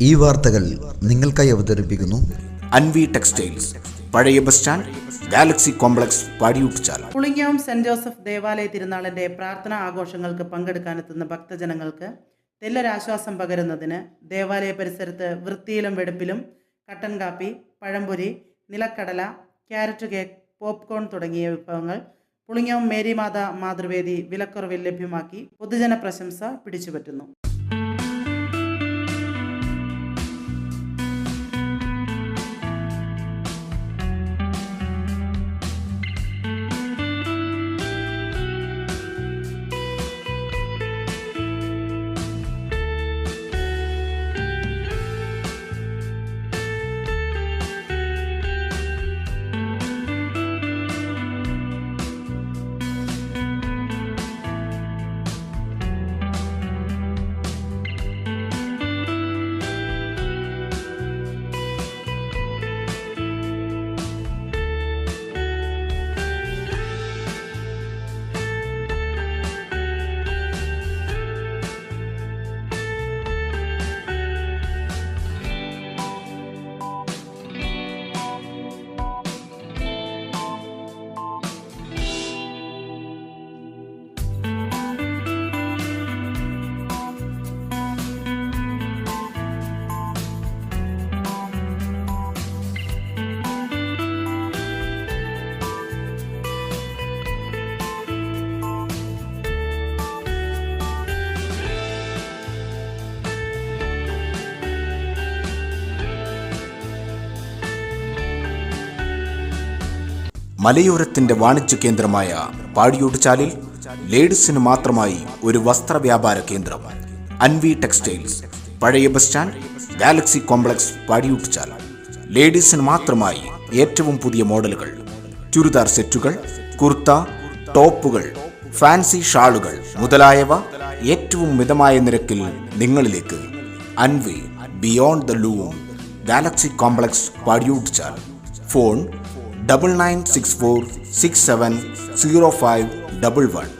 ഈ വാർത്തകൾ നിങ്ങൾക്കായി അവതരിപ്പിക്കുന്നു അൻവി ടെക്സ്റ്റൈൽസ് പഴയ bus stand galaxy complex Padiyoottuchal Pulingam Saint Joseph ദേവാലയ തിരുനാളിന്റെ പ്രാർത്ഥനാ ആഘോഷങ്ങൾക്ക് പങ്കെടുക്കാനെത്തുന്ന ഭക്തജനങ്ങൾക്ക് തെല്ലൊരാശ്വാസം പകരുന്നതിന് ദേവാലയ പരിസരത്ത് വൃത്തിയിലും വെടുപ്പിലും കട്ടൻ കാപ്പി പഴംപൊരി നിലക്കടല ക്യാരറ്റ് കേക്ക് പോപ്കോൺ തുടങ്ങിയ വിഭവങ്ങൾ പുളിങ്ങാം മേരിമാത മാതൃവേദി വിലക്കുറവിൽ ലഭ്യമാക്കി പൊതുജന പ്രശംസ പിടിച്ചുപറ്റുന്നു. മലയോരത്തിന്റെ വാണിജ്യ കേന്ദ്രമായ പാടിയൂട്ടുചാലിൽ ലേഡീസിന് മാത്രമായി ഒരു വസ്ത്ര വ്യാപാര കേന്ദ്രം. അൻവി ടെക്സ്റ്റൈൽസ്. പഴയ bus stand galaxy complex Padiyoottuchal ലേഡീസിന് മാത്രമായി ഏറ്റവും പുതിയ മോഡലുകൾ. ചുരിദാർ സെറ്റുകൾ കുർത്ത ടോപ്പുകൾ ഫാൻസി ഷാളുകൾ മുതലായവ ഏറ്റവും മിതമായ നിരക്കിൽ നിങ്ങളിലേക്ക്. Anvi beyond the loom galaxy complex Padiyoottuchal phone double nine six four six seven zero five double one.